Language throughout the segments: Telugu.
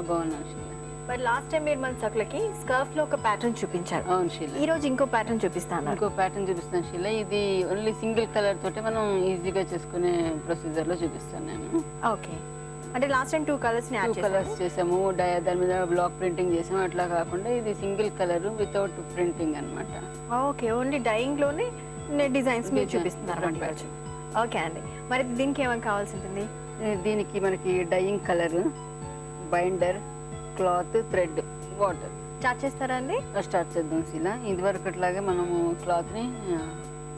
బాగున్నాను మరి లాస్ట్ టైం మీరు మన సకులకి స్కర్ఫ్లో ఒక ప్యాటర్న్ చూపించారు. అవును శీల. ఈ రోజు ఇంకో ప్యాటర్న్ చూపిస్తాను. ఇంకో ప్యాటర్న్ చూపిస్తాను శీల. ఇది ఓన్లీ సింగిల్ కలర్ తోటి మనం ఈజీగా చేసుకునే ప్రొసీజర్లో చూపిస్తాను నేను. ఓకే. అంటే లాస్ట్ టైం టూ కలర్స్ని టూ కలర్స్ చేసాము. దాని మీద బ్లాక్ ప్రింటింగ్ చేసాము. అట్లా కాకుండా ఇది సింగిల్ కలర్ వితౌట్ ప్రింటింగ్ అన్నమాట. ఓకే. ఓన్లీ డైయింగ్లోనే డిజైన్స్ మీరు చూపిస్తున్నారు. ఓకే అండి. మరి దీనికి ఏమైనా కావాల్సి ఉంటుంది? దీనికి మనకి dyeing colour binder cloth thread water charge చేస్తారా అండి? స్టార్ట్ చేద్దాం శీల. ఇది వరకు అట్లాగే మనము క్లాత్ని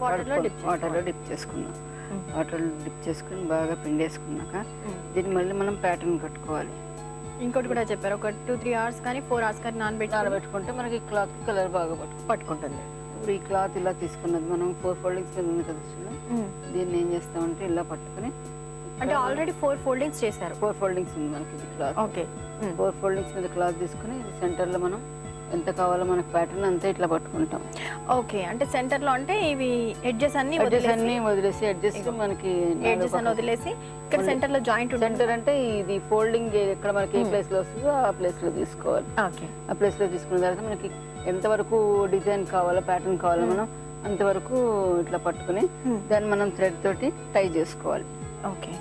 Water లో dip వాటర్లో చేసుకోవాలి. డిప్ చేసుకున్నాం. Mm. వాటర్లో డిప్ చేసుకుని బాగా పిండేసుకున్నాక Mm. దీన్ని మళ్ళీ మనం ప్యాటర్న్ కట్టుకోవాలి. ఇంకోటి కూడా చెప్పారు. ఒక టూ త్రీ అవర్స్ కానీ ఫోర్ అవర్స్ కానీ నానబెట్టి నానబెట్టుకుంటే మనకి క్లాత్ కలర్ బాగా పట్టుకుంటుంది పట్టుకుంటుంది. ఇప్పుడు ఈ క్లాత్ ఇలా తీసుకున్నది మనం ఫోర్ ఫోల్డింగ్స్ మీద ఉంది కదా శీల. దీన్ని ఏం చేస్తామంటే ఇలా పట్టుకుని అంటే ఆల్రెడీ ఫోర్ ఫోల్డింగ్స్ చేశారు. ఫోర్ ఫోల్డింగ్స్ ఉంది మనకి ఇది క్లాత్ ఓకే ఫోర్ ఫోల్డింగ్స్ మీద క్లాత్ తీసుకుని సెంటర్లో మనం ఎంత కావాలో మనకి ప్యాటర్న్ అంతా ఇట్లా పట్టుకుంటాం. ఓకే అంటే సెంటర్లో అంటే ఇవి ఎడ్జెస్ అన్ని అడ్జస్ట్ అన్ని వదిలేసి అడ్జస్ట్ మనకి ఎడ్జెస్ అన్ని వదిలేసి ఇక్కడ. సెంటర్లో జాయింట్ సెంటర్ అంటే ఇది ఫోల్డింగ్ ఎక్కడ మనకి ఏ Hmm. ప్లేస్లో వస్తుందో ఆ ప్లేస్లో తీసుకోవాలి. ఓకే ఆ ప్లేస్లో తీసుకున్న తర్వాత మనకి ఎంత వరకు డిజైన్ కావాలో ప్యాటర్న్ కావాలో Hmm. మనం అంతవరకు ఇట్లా పట్టుకుని Hmm. దాన్ని మనం థ్రెడ్ తోటి టై చేసుకోవాలి. ఓకే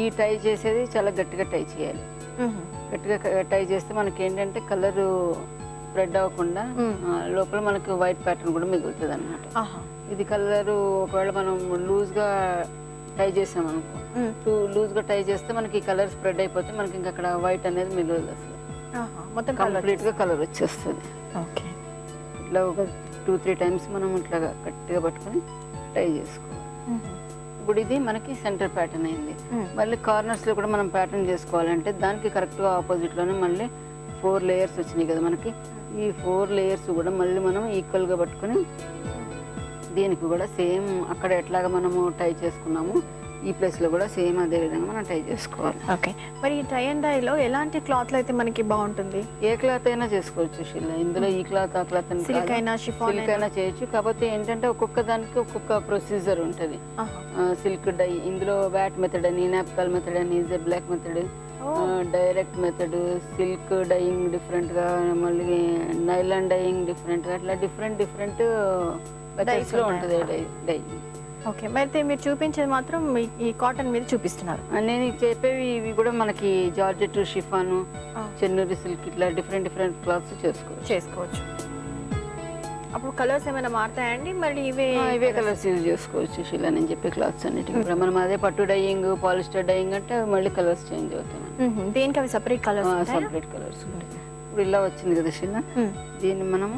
ఈ టై చేసేది చాలా గట్టిగా టై చేయాలి. గట్టిగా టై చేస్తే మనకి ఏంటంటే కలర్ స్ప్రెడ్ అవ్వకుండా లోపల మనకి వైట్ ప్యాటర్న్ కూడా మిగులుతుంది అనమాట ఇది కలర్ ఒకవేళ మనం లూజ్గా టై చేసాం అనుకో టూ లూజ్గా టై చేస్తే మనకి కలర్ స్ప్రెడ్ అయిపోతే మనకి ఇంకా అక్కడ వైట్ అనేది మిగలదు అసలు. మొత్తం కంప్లీట్గా కలర్ వచ్చేస్తుంది. ఓకే. ఇట్లా ఒక టూ త్రీ టైమ్స్ మనం ఇట్లా గట్టిగా పట్టుకొని టై చేసుకోవాలి. ఇప్పుడు ఇది మనకి సెంటర్ ప్యాటర్న్ అయింది. మళ్ళీ కార్నర్స్లో కూడా మనం ప్యాటర్న్ చేసుకోవాలంటే దానికి కరెక్ట్గా ఆపోజిట్లోనే మళ్ళీ ఫోర్ లేయర్స్ వచ్చినాయి కదా మనకి. ఈ ఫోర్ లేయర్స్ కూడా మళ్ళీ మనం ఈక్వల్గా పట్టుకొని దీనికి కూడా సేమ్ అక్కడ ఎట్లాగా మనము టై చేసుకున్నాము. ఈ ప్లేస్లో కూడా సేమ్ అదే విధంగా మనం టై చేసుకోవాలి. ఓకే. మరి ఈ టై అండ్ డైలో ఎలాంటి క్లాత్ అయితే మనకి బాగుంటుంది? ఏ క్లాత్ అయినా చేసుకోవచ్చు శిల. ఇందులో ఈ క్లాత్ ఆ క్లాత్ సిల్క్ అయినా షిఫాన్ సిల్క్ అయినా. చేయొచ్చు. కాకపోతే ఏంటంటే ఒక్కొక్క దానికి ఒక్కొక్క ప్రొసీజర్ ఉంటుంది. Silk dye. ఇందులో వ్యాట్ మెథడ్ అని నాప్కాల్ మెథడ్ అని Z block method direct method silk dyeing డిఫరెంట్గా మళ్ళీ నైలాన్ డైయింగ్ డిఫరెంట్గా అట్లా డిఫరెంట్ డిఫరెంట్ మెథడ్స్లో ఉంటుంది డై డై. ఓకే. మరి అయితే మీరు చూపించేది మాత్రం మీ- ఈ కాటన్ మీద చూపిస్తున్నారు. నేను చెప్పేవి ఇవి కూడా మనకి జార్జెట్ షిఫాను చెన్నూరి సిల్క్ ఇట్లా డిఫరెంట్ డిఫరెంట్ క్లాత్స్ చేసుకోవచ్చు. చేసుకోవచ్చు. అప్పుడు కలర్స్ ఏమైనా మారుతాయండి? మరి ఇవే ఇవే కలర్స్ యూజ్ చేసుకోవచ్చు శిలా. నేను చెప్పే క్లాత్స్ అన్నిటికీ ఇప్పుడు మనం అదే పట్టు డైయింగ్ పాలిస్టర్ డైయింగ్ అంటే మళ్ళీ కలర్స్ చేంజ్ అవుతాయి. దేనికి అవి సపరేట్ కలర్స్ సపరేట్ కలర్స్ ఇప్పుడు ఇలా వచ్చింది కదా శిలా. దీన్ని మనము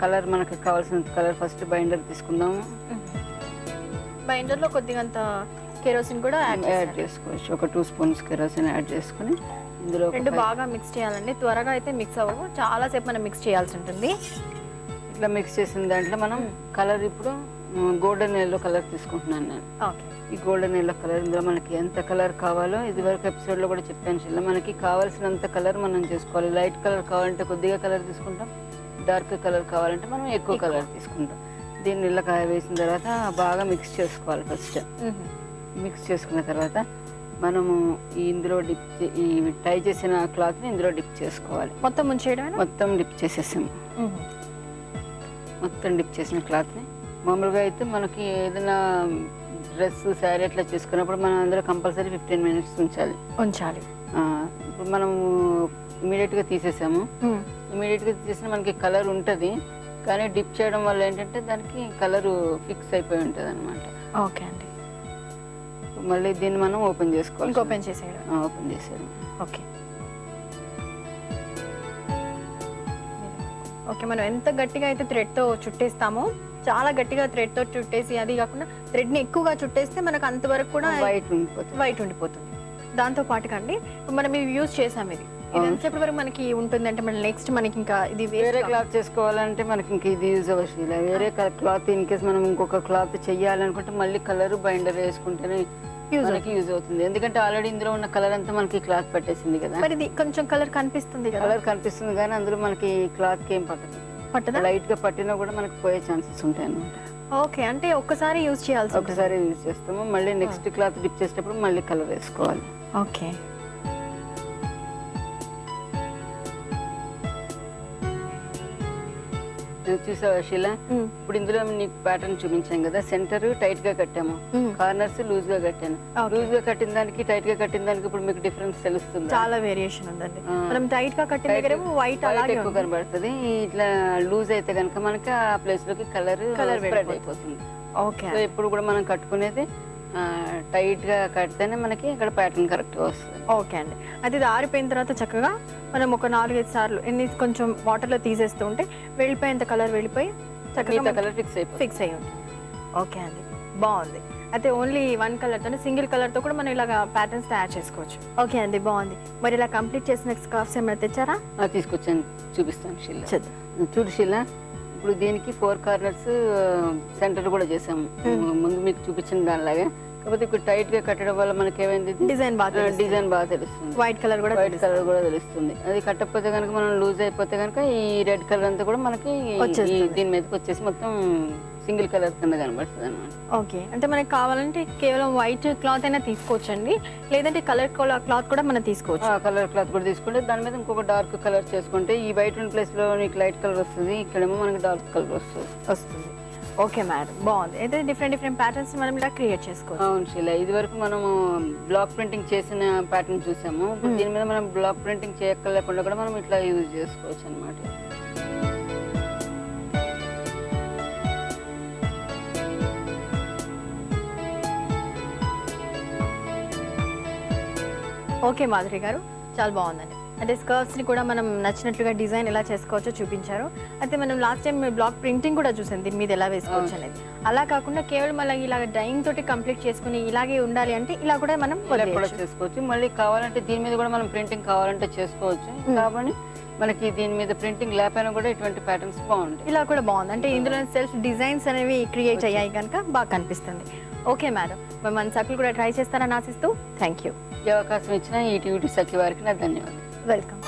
కలర్ మనకు కావాల్సినంత కలర్ ఫస్ట్ బైండర్ తీసుకుందాము. బైండర్లో కొద్దిగా అంత కెరోసిన్ కూడా యాడ్. చేసుకోవచ్చు. ఒక టూ స్పూన్స్ కెరోసిన్ యాడ్ చేసుకుని ఇందులో రెండు బాగా మిక్స్ చేయాలండి. త్వరగా అయితే మిక్స్ అవ్వవు. చాలా సేపు మనం మిక్స్ చేయాల్సి ఉంటుంది. ఇట్లా మిక్స్ చేసిన దాంట్లో మనం కలర్ ఇప్పుడు గోల్డెన్ ఎల్లో కలర్ తీసుకుంటున్నాను నేను. ఓకే. ఈ గోల్డెన్ ఎల్లో కలర్ ఇందులో మనకి ఎంత కలర్ కావాలో ఇది వరకు ఎపిసోడ్లో కూడా చెప్పాను చిల్ల మనకి కావాల్సినంత కలర్ మనం చేసుకోవాలి. లైట్ కలర్ కావాలంటే కొద్దిగా కలర్ తీసుకుంటాం డార్క్ కలర్ కావాలంటే మనం ఎక్కువ. కలర్ తీసుకుంటాం. దీన్ని ఇలా కాయ వేసిన తర్వాత బాగా మిక్స్ చేసుకోవాలి ఫస్ట్ మిక్స్ చేసుకున్న తర్వాత మనము ఈ ఇందులో డిప్ ఈ టై చేసిన క్లాత్ని ఇందులో డిప్ చేసుకోవాలి. మొత్తం ముంచేయడం మొత్తం డిప్ చేసేసాము మొత్తం డిప్ చేసిన క్లాత్ని మామూలుగా అయితే మనకి ఏదైనా డ్రెస్ శారీ అట్లా చేసుకున్నప్పుడు మనం అందులో కంపల్సరీ ఫిఫ్టీన్ మినిట్స్ ఉంచాలి. ఉంచాలి. ఇప్పుడు మనం ఇమీడియట్గా తీసేసాము. ఇమీడియట్గా తీసేసిన మనకి కలర్ ఉంటుంది. కానీ డిప్ చేయడం వల్ల ఏంటంటే దానికి కలరు ఫిక్స్ అయిపోయి ఉంటుంది అనమాట ఓకే అండి. మళ్ళీ దీన్ని మనం ఓపెన్ చేసుకోవాలి. ఓపెన్ చేసేయడం. ఓపెన్ చేసాము ఓకే. ఓకే మనం ఎంత గట్టిగా అయితే thread తో చుట్టేస్తామో చాలా గట్టిగా thread తో చుట్టేసి అది కాకుండా thread ని ఎక్కువగా చుట్టేస్తే మనకు అంతవరకు కూడా వైట్ ఉండిపోతుంది. వైట్ ఉండిపోతుంది. దాంతో పాటు కండి ఇప్పుడు మనం ఇవి యూజ్ చేసాం ఇది. ఇది. ఎంతసేపటి వరకు మనకి ఉంటుంది అంటే మన నెక్స్ట్ మనకి ఇంకా ఇది వేరే క్లాత్ చేసుకోవాలంటే మనకి ఇంక ఇది యూజ్ అవ్వచ్చు ఇలా. వేరే క్లాత్ ఇన్ కేస్ మనం ఇంకొక క్లాత్ చెయ్యాలనుకుంటే మళ్ళీ కలర్ బైండర్ వేసుకుంటేనే యూజ్ మనకి యూజ్ అవుతుంది. ఎందుకంటే ఆల్రెడీ ఇందులో ఉన్న కలర్ అంతా మనకి క్లాత్ పట్టేసింది కదా. మరి ఇది కొంచెం కలర్ కనిపిస్తుంది కలర్ కనిపిస్తుంది కానీ అందులో మనకి క్లాత్కి ఏం పట్టదు. పట్టదా? లైట్గా పట్టినా కూడా మనకి పోయే ఛాన్సెస్ ఉంటాయి అన్నమాట. ఓకే అంటే ఒక్కసారి యూజ్ చేయాల్సి ఒకసారి యూజ్ చేస్తాము. మళ్ళీ నెక్స్ట్ క్లాత్ డిప్ చేసేటప్పుడు మళ్ళీ కలర్ వేసుకోవాలి. ఓకే చూసావా శీల. ఇప్పుడు ఇందులో నీకు ప్యాటర్న్ చూపించాం కదా సెంటర్ టైట్గా కట్టాము. కార్నర్స్ లూజ్గా కట్టాను. లూజ్గా కట్టిన దానికి టైట్గా కట్టిన దానికి ఇప్పుడు మీకు డిఫరెన్స్ తెలుస్తుంది చాలా వేరియేషన్ ఉందండి. మనం టైట్గా కట్టిన దగ్గర వైట్ అలాగే ఎక్కువ కనబడుతుంది ఇట్లా లూజ్ అయితే కనుక మనకి ఆ ప్లేస్లోకి కలర్ Colour స్ప్రెడ్. అయిపోతుంది ఓకే సో ఇప్పుడు కూడా మనం కట్టుకునేది టైట్గా కడితేనే మనకి ఇక్కడ ప్యాటర్న్ కరెక్ట్గా వస్తుంది. ఓకే అండి. అయితే ఇది ఆరిపోయిన తర్వాత చక్కగా మనం ఒక నాలుగైదు సార్లు ఎన్ని కొంచెం వాటర్లో తీసేస్తూ ఉంటే వెళ్ళిపోయేంత కలర్ వెళ్ళిపోయి చక్కగా కలర్ ఫిక్స్ అయిపోతుంది. ఫిక్స్ అయ్యి ఉంటుంది. ఓకే అండి. బాగుంది. అయితే ఓన్లీ వన్ కలర్ తోనే సింగిల్ కలర్తో కూడా మనం ఇలాగా ప్యాటర్న్స్ తయారు చేసుకోవచ్చు. ఓకే అండి బాగుంది. మరి ఇలా కంప్లీట్ చేసిన స్కార్ఫ్స్ ఏమైనా తెచ్చారా? తీసుకొచ్చాను చూపిస్తాను షీల చూద్దాం. చూడు షీల ఇప్పుడు దీనికి ఫోర్ కార్నర్స్ సెంటర్ కూడా చేసాము ముందు మీకు చూపించిన దానిలాగా. కాకపోతే ఇప్పుడు టైట్గా కట్టడం వల్ల మనకి ఏమైంది డిజైన్ బాగా డిజైన్ బాగా తెలుస్తుంది. వైట్ కలర్ కూడా వైట్ కలర్ కూడా తెలుస్తుంది. అది కట్టకపోతే కనుక మనం లూజ్ అయిపోతే కనుక ఈ రెడ్ కలర్ అంతా కూడా మనకి దీని మీదకి వచ్చేసి మొత్తం సింగిల్ కలర్ కింద కనబడుతుంది అనమాట ఓకే అంటే మనకి కావాలంటే కేవలం వైట్ క్లాత్ అయినా తీసుకోవచ్చు అండి లేదంటే కలర్ క్లాత్ కూడా మనం తీసుకోవచ్చు. కలర్ క్లాత్ కూడా తీసుకుంటే దాని మీద ఇంకొక డార్క్ కలర్ చేసుకుంటే ఈ వైట్ ఉన్న ప్లేస్లో నీకు లైట్ కలర్ వస్తుంది. ఇక్కడేమో మనకి డార్క్ కలర్ వస్తుంది. వస్తుంది. ఓకే మేడం బాగుంది. అయితే డిఫరెంట్ డిఫరెంట్ ప్యాటర్న్స్ మనం ఇలా క్రియేట్ చేసుకోవచ్చు. అవును శీల ఇది వరకు మనము బ్లాక్ ప్రింటింగ్ చేసిన ప్యాటర్న్ చూసాము. ఇప్పుడు దీని మీద మనం బ్లాక్ ప్రింటింగ్ చేయక్కర్లేకుండా కూడా మనం ఇట్లా యూజ్ చేసుకోవచ్చు అనమాట ఓకే మాధురి గారు చాలా బాగుందండి. అంటే స్కర్ట్స్ని కూడా మనం నచ్చినట్లుగా డిజైన్ ఎలా చేసుకోవచ్చో చూపించారు. అయితే మనం లాస్ట్ టైం బ్లాక్ ప్రింటింగ్ కూడా చూసాం దీని మీద ఎలా వేసుకోవచ్చు అనేది. అలా కాకుండా కేవలం అలా ఇలా డైయింగ్ తోటి కంప్లీట్ చేసుకుని ఇలాగే ఉండాలి అంటే ఇలా కూడా మనం. చేసుకోవచ్చు. మళ్ళీ కావాలంటే దీని మీద కూడా మనం ప్రింటింగ్ కావాలంటే చేసుకోవచ్చు. కాబట్టి మనకి దీని మీద ప్రింటింగ్ లేకపోయినా కూడా ఇటువంటి ప్యాటర్న్స్ బాగుంటాయి. ఇలా కూడా బాగుంది. అంటే ఇందులో సెల్ఫ్ డిజైన్స్ అనేవి క్రియేట్ అయ్యాయి కనుక బాగా కనిపిస్తుంది. ఓకే మేడం మరి మన సర్కిల్ కూడా ట్రై చేస్తారని ఆశిస్తూ థ్యాంక్ యూ ఈ అవకాశం ఇచ్చిన ఈ టీవీ సఖి వారికి నా ధన్యవాదాలు. welcome.